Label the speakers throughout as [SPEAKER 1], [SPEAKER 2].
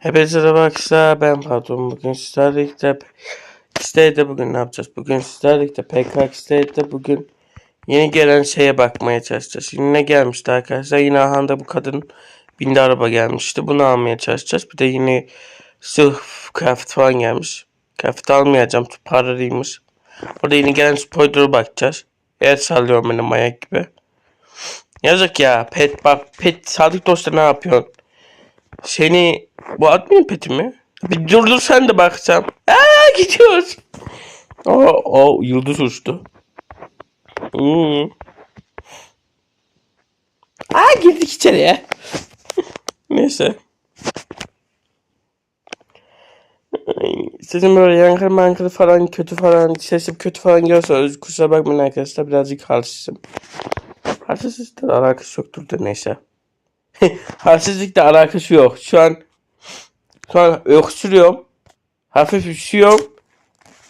[SPEAKER 1] Hepinize merhaba arkadaşlar. Ben Patron. Bugün sizlerle X'de bugün ne yapacağız? Bugün sizlerle PK X'de bugün yeni gelen şeye bakmaya çalışacağız. Yine ne gelmişti arkadaşlar? Yine ahanda bu kadın bindi araba gelmişti. Bunu almaya çalışacağız. Bir de yine sırf kıyafet falan gelmiş. Kıyafet almayacağım. Paralıymış. Burada yeni gelen spoiler'a bakacağız. Eğer sallıyorum benim manyak gibi. Yazık ya. Pet bak pet sadık dostlar ne yapıyorsun seni bu admin peti mi? Bir durdur sen de baksam. Aa gidiyoruz. Oo, o yıldız uçtu. Hmm. Aa girdik içeriye. Neyse. Sizin böyle yankı mankı falan kötü falan sesim kötü falan geliyorsa kusura bakmayın arkadaşlar birazcık halsizim. Halsizlikle alakası yoktur da neyse. Halsizlikle alakası yok. Şu an şu an öksürüyorum. Hafif üşüyorum.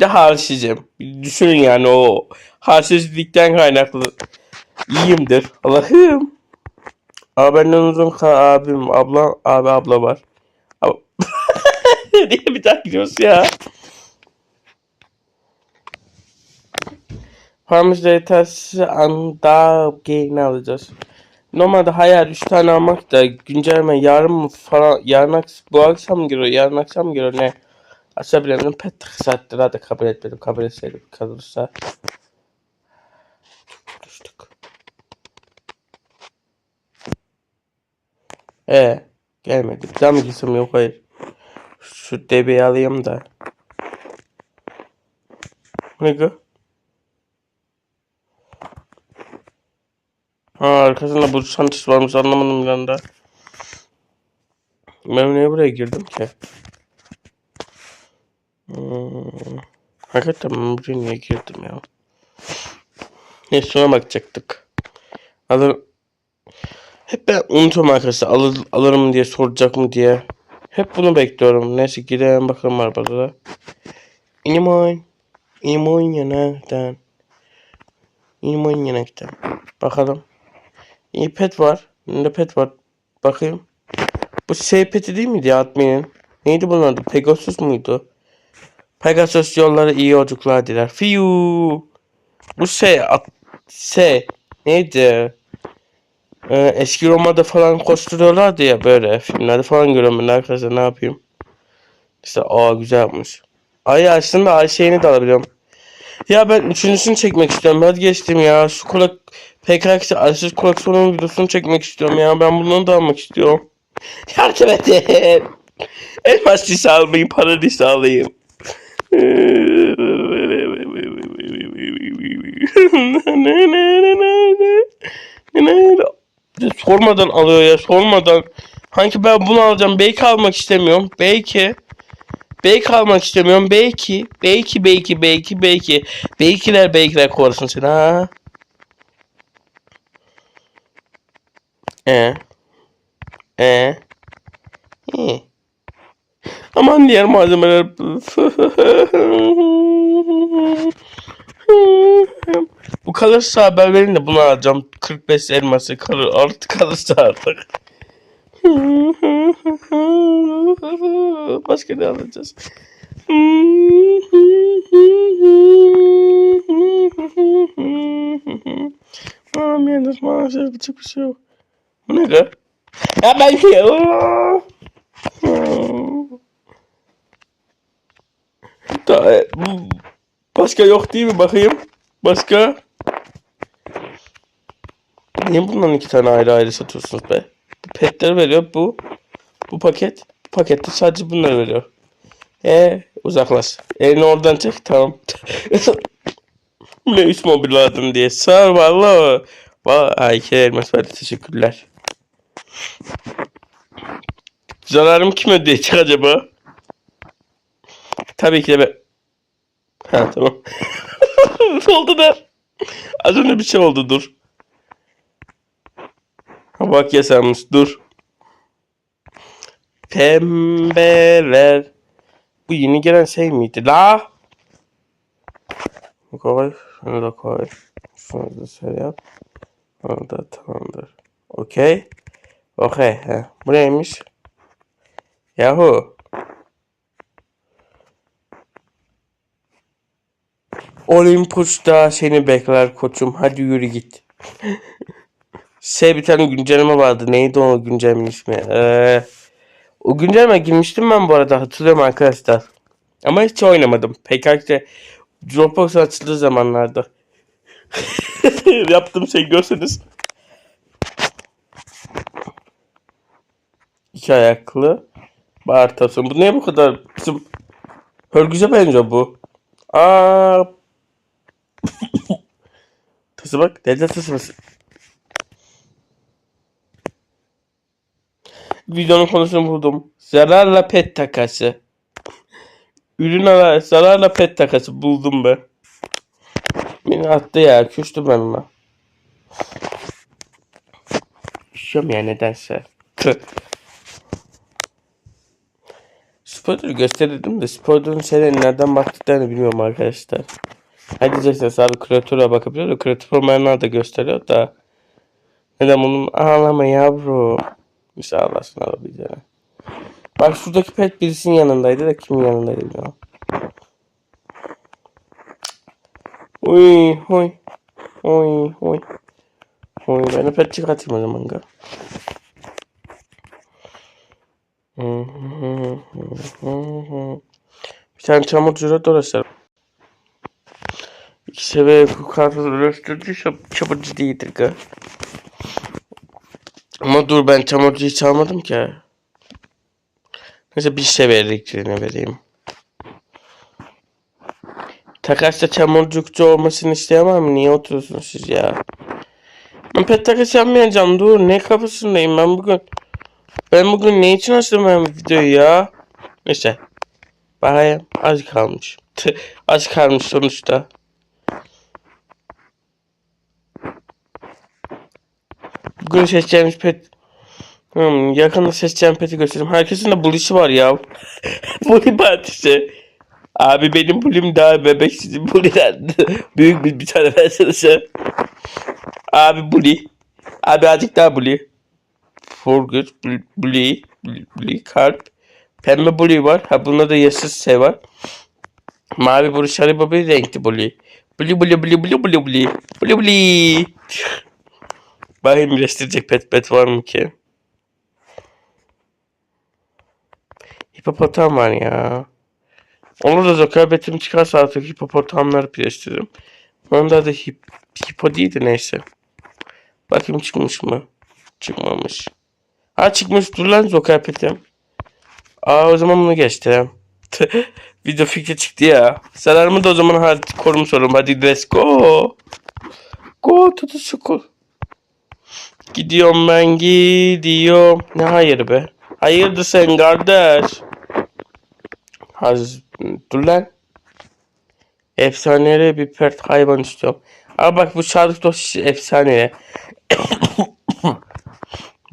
[SPEAKER 1] De halsizim. Düşünün yani o halsizlikten kaynaklı. İyiyimdir. Allah'ım. Abi benden uzun abim, abla, abi abla var. Niye bir daha gidiyoruz ya? Paramızda yetersiz anda gain alacağız. Normalde hayal 3 tane almak da güncelleme yarın mı falan yarın bu akşam giriyor yarın akşam giriyor ne? Açabilirim pet saattir hadi kabul etmedim kabul etseydim kalırsa konuştuk. E gelmedi. Bir daha yok hayır. Şu DB'yi alayım da. Ne bu Ha arkasında bu santis varmış anlamadım bir anda. Ben niye buraya girdim ki? Hmm. Hakikaten ben buraya niye girdim ya? Neyse sonra bakacaktık. Alır... Hep ben unutuyorum arkadaşlar. Alır, alırım diye soracak mı diye. Hep bunu bekliyorum. Neyse gidelim bakalım arabada. İnimoyn. İnimoyn yanaktan. İnimoyn yanaktan. Bakalım. İyi var. Ne pet var? Bakayım. Bu şey peti değil miydi ya adminin? Neydi bunun adı? Pegasus muydu? Pegasus yolları iyi yolculuklar diler. Fiu. Bu şey at, şey neydi? Ee, eski Roma'da falan koşturuyorlardı ya böyle filmlerde falan görüyorum ben arkadaşlar ne yapayım? İşte aa güzel yapmış. Ay aslında Ayşe'ni de alabiliyorum. Ya ben üçüncüsünü çekmek istiyorum. Hadi geçtim ya. Şu kulak PKX Arsız koleksiyonun videosunu çekmek istiyorum ya. Ben bundan da almak istiyorum. Yardım edin. Elmas lise almayayım, para lise alayım. sormadan alıyor ya sormadan. Hangi ben bunu alacağım. Belki almak istemiyorum. Belki. Belki almak istemiyorum. Belki. Belki belki belki belki. Belkiler belkiler kovalasın seni ha. E. E. İyi. Aman diğer malzemeler. Bu kalırsa haber verin de bunu alacağım. 45 elması kalır. Artık kalırsa artık. Başka ne alacağız? Yalnız maalesef yapacak bir şey yok. Bu ne be? Ya ben ki. Da, e, başka yok değil mi bakayım? Başka? Niye bundan iki tane ayrı ayrı satıyorsunuz be? Bu veriyor bu. Bu paket. Bu pakette sadece bunları veriyor. E uzaklaş. Elini oradan çek tamam. ne üç mobil lazım diye. Sağ ol valla. Vay iki elmas verdi teşekkürler. Zararım kim ödeyecek acaba? Tabii ki de ben. Ha tamam. ne oldu da? Az önce bir şey oldu dur. Ha, bak yasanmış dur. Pembeler. Bu yeni gelen şey miydi la? Koy. Şunu da koy. Şunu da şöyle yap. Onu da tamamdır. Okey. Okey. he. Bu neymiş? Yahu. Olympus'ta seni bekler koçum. Hadi yürü git. Şey bir tane güncelleme vardı. Neydi o güncellemenin ismi? Ee, o güncelleme girmiştim ben bu arada. Hatırlıyorum arkadaşlar. Ama hiç oynamadım. PKK Dropbox açıldığı zamanlarda. Yaptığım şey görseniz. İki ayaklı. Bağır tasım. Bu niye bu kadar bizim hörgüze benziyor bu. Aa. tası bak. Dede tası. Videonun konusunu buldum. Zararla pet takası. Ürün ala zararla pet takası buldum ben. Beni attı ya. Küstüm ben ona. Küsüyorum ya nedense. Tüh. Spoiler gösterirdim de spoiler'ın şeyleri baktıklarını bilmiyorum arkadaşlar. Hadi diyeceksiniz abi kreatöre bakabiliyor da kreatör olmayanlar da gösteriyor da. Neden bunun ağlama yavru. İnşallah sana alabileceğine. Bak şuradaki pet birisinin yanındaydı da kimin yanındaydı bilmiyorum. Uy huy. Uy huy. Huy ben pet çıkartayım o zaman. ga. Bir tane çamur cüret dolaşır. İki seviye kartı dönüştürdü çamurcu değildir ga. Ama dur ben çamurcuyu çalmadım ki. Neyse bir seviye elektriğini vereyim. Takas'ta çamurcukçu olmasını isteyemem. Niye oturuyorsunuz siz ya? Ben pet takas yapmayacağım. Dur ne kafasındayım ben bugün. Ben bugün ne için açtım ben bu videoyu ya? Neyse. Bakayım az kalmış. Az kalmış sonuçta. Bugün seçeceğimiz pet... Hmm, yakında seçeceğim peti göstereyim. Herkesin de buluşu var ya. Bully partisi. Abi benim bulim daha bebek sizin buliler. Büyük bir, bir tane versenize. Abi bully. Abi azıcık daha bully. Forget, bully, bully, kalp. Pembe bully var. Ha bunda da yeşil şey var. Mavi bully, sarı bully, renkli bully. Bully, bully, bully, bully, bully, bully. Bully, bully. Bakayım birleştirecek pet pet var mı ki? Hipopotam var ya. Olur da zokabetim çıkarsa artık hipopotamları birleştiririm. Onda da hip, hipo değil de neyse. Bakayım çıkmış mı? Çıkmamış. Ha çıkmış dur lan zokabetim. Aa o zaman bunu geçtim. Video fikri çıktı ya. Selamı da o zaman hadi korum sorum. Hadi let's go. Go to the school. Gidiyorum ben gidiyorum. Ne hayır be. Hayırdır sen kardeş? Haz dur lan. Efsaneli bir pert hayvan istiyorum. Aa bak bu Sadık dost efsane.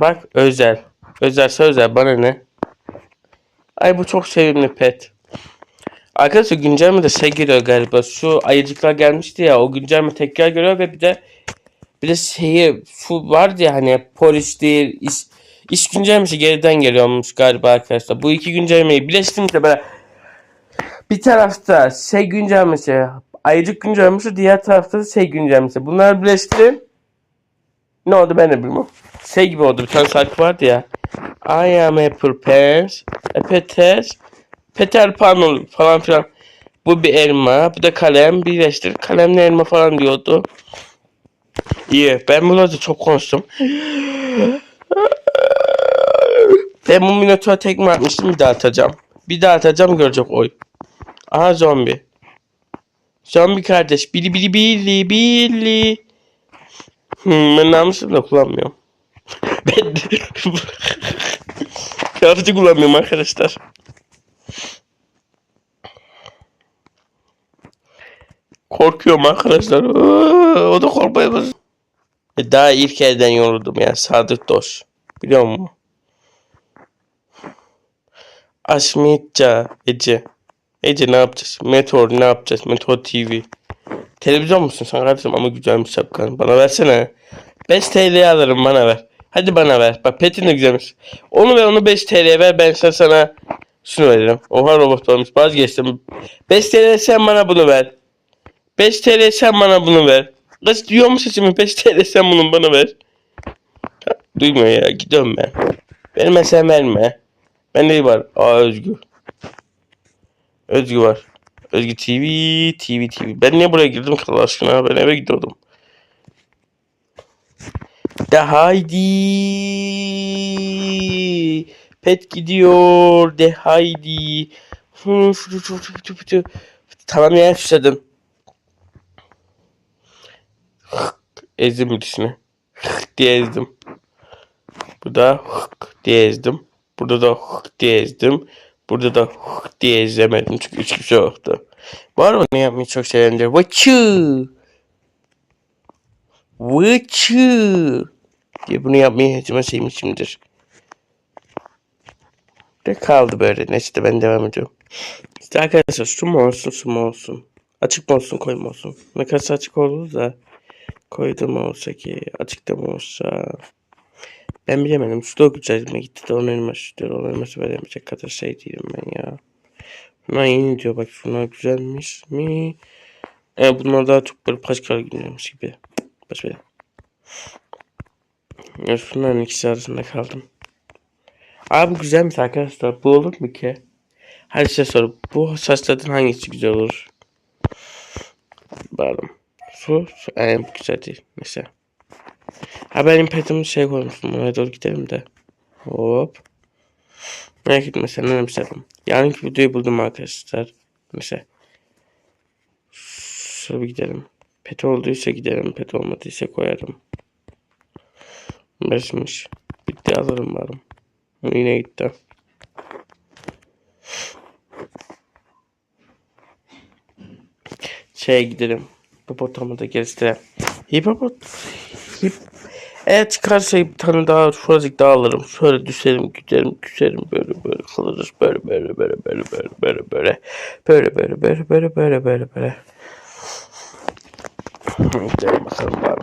[SPEAKER 1] Bak özel. Özelse özel bana ne? Ay bu çok sevimli pet. Arkadaşlar güncelleme de şey geliyor galiba. Şu ayıcıklar gelmişti ya o güncelleme tekrar geliyor ve bir de bir de şeyi şu vardı ya hani polis değil iş, iş güncellemesi geriden geliyormuş galiba arkadaşlar. Bu iki güncellemeyi birleştirince böyle bir tarafta şey güncellemesi ayıcık güncellemesi diğer tarafta da şey güncellemesi. Bunları birleştirin. Ne oldu ben de bilmiyorum. Şey gibi oldu bir tane şarkı vardı ya. I am Apple Pants, a Peter, Peter Pan falan filan. Bu bir elma, bu da kalem, birleştir. Kalemle elma falan diyordu. İyi, ben bunları çok konuştum. Ben bu minotaura tekme atmıştım bir daha atacağım. Bir daha atacağım görecek oy. Aha zombi. Zombi kardeş. Bili bili bili bili. Hmm, ben namusum da kullanmıyorum. ben Kıyafeti kullanmıyorum arkadaşlar. Korkuyorum arkadaşlar. O da korkmaya. E, Daha ilk elden yoruldum ya. Sadık dost. Biliyor musun? Aşmitça Ece. Ece ne yapacağız? Meteor ne yapacağız? Meteor TV. Televizyon musun sen kardeşim ama güzelmiş şapkan. Bana versene. 5 TL alırım bana ver. Hadi bana ver. Bak petin de güzelmiş. Onu ver onu 5 TL'ye ver ben sana, sana şunu veririm. Oha robot olmuş vazgeçtim. 5 TL sen bana bunu ver. 5 TL sen bana bunu ver. Kız duyuyor musun sesimi? 5 TL sen bunu bana ver. Duymuyor ya gidiyorum ben. Benim sen verme. Bende iyi var. Aa Özgü. Özgü var. Özgü TV, TV, TV. Ben niye buraya girdim ki Allah aşkına? Ben eve gidiyordum. De haydi. Pet gidiyor. De haydi. Tamam ya susadım. Ezdim dişini. diye ezdim. Burada diye ezdim. Burada da diye ezdim. Burada da hık diye ezemedim çünkü hiç kimse yoktu. Ne yapmayı çok sevenler? Vıçı! Vıçı! diye bunu yapmayı hiç sevmişimdir. De kaldı böyle. Neyse de ben devam ediyorum. İşte arkadaşlar su mu olsun su mu olsun. Açık mı olsun koyu mu olsun. Ne kadar açık olur da koydu mu olsa ki açıkta mı olsa. Ben bilemedim. Su da güzelime gitti de onun elması diyor. Onun elması veremeyecek kadar şey değilim ben ya. Bunlar yeni diyor bak şunlar güzelmiş mi? E, bunlar daha çok böyle paşkal günlermiş gibi. Baş böyle. Ya şunların ikisi arasında kaldım. Abi güzelmiş arkadaşlar. Bu olur mu ki? Hadi size soru. Bu saçlardan hangisi güzel olur? Bakalım. Su, su en güzel değil. Mesela. Ha benim petimi şey koymuştum. Oraya doğru gidelim de. Hop. Merak etme sen ne istedim. Yarınki videoyu buldum arkadaşlar. Mesela. Şöyle bir gidelim. Pet olduysa gidelim. Pet olmadıysa koyarım. Beşmiş. Bitti alırım varım. Yine gitti. Şeye gidelim. Hipopotamı da geliştirelim. Hipopot... Eğer çıkarsa bir tane daha şuracık daha alırım. Şöyle düşerim, giderim, küserim böyle böyle kalırız. Böyle böyle böyle böyle böyle böyle böyle. Böyle böyle böyle böyle böyle böyle böyle. Gidelim bakalım bari.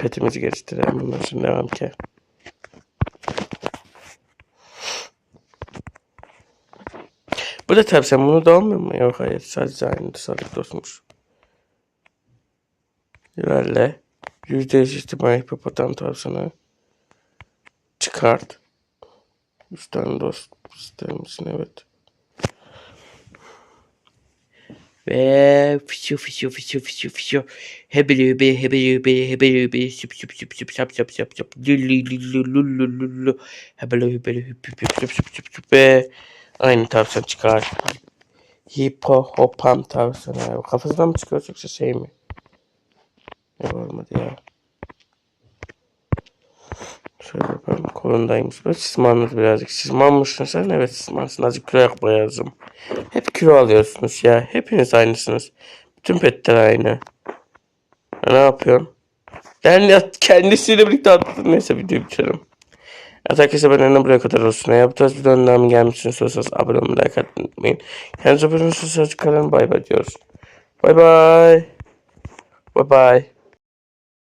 [SPEAKER 1] Petimizi geliştirelim. Bundan sonra devam ki. Bu da tabi sen bunu da olmuyor mu? Yok hayır sadece aynı dışarıda dostmuş. Yüzde yüz ihtimal hipopotam tavsana. Çıkart. Üç tane dost ister misin? Evet. Ve fişu fişu fişu fişu fişu hebeli hebeli hebeli hebeli hebeli hebeli süp süp süp süp sap sap sap sap lülü lülü lülü lülü hebeli hebeli hüp süp süp süp süp ve aynı tavşan çıkar. Hipo hopam tavşan. Kafasından mı çıkıyor yoksa şey mi? Ne olmadı ya. Şöyle bakalım. Kolundaymış. Böyle sızmanız birazcık. Sızman mısın sen? Evet sızmansın. Azıcık kilo bayazım. Hep kilo alıyorsunuz ya. Hepiniz aynısınız. Bütün petler aynı. Ya ne yapıyorsun? Yani kendisiyle birlikte atladım. Neyse videoyu bitirelim. Evet arkadaşlar ben önüne buraya kadar olsun. Eğer bu tarz videoların devamı gelmişsiniz istiyorsanız abone olmayı, like atmayı unutmayın. Kendinize bakın. Bay bay diyoruz. Bay bay. Bye bye.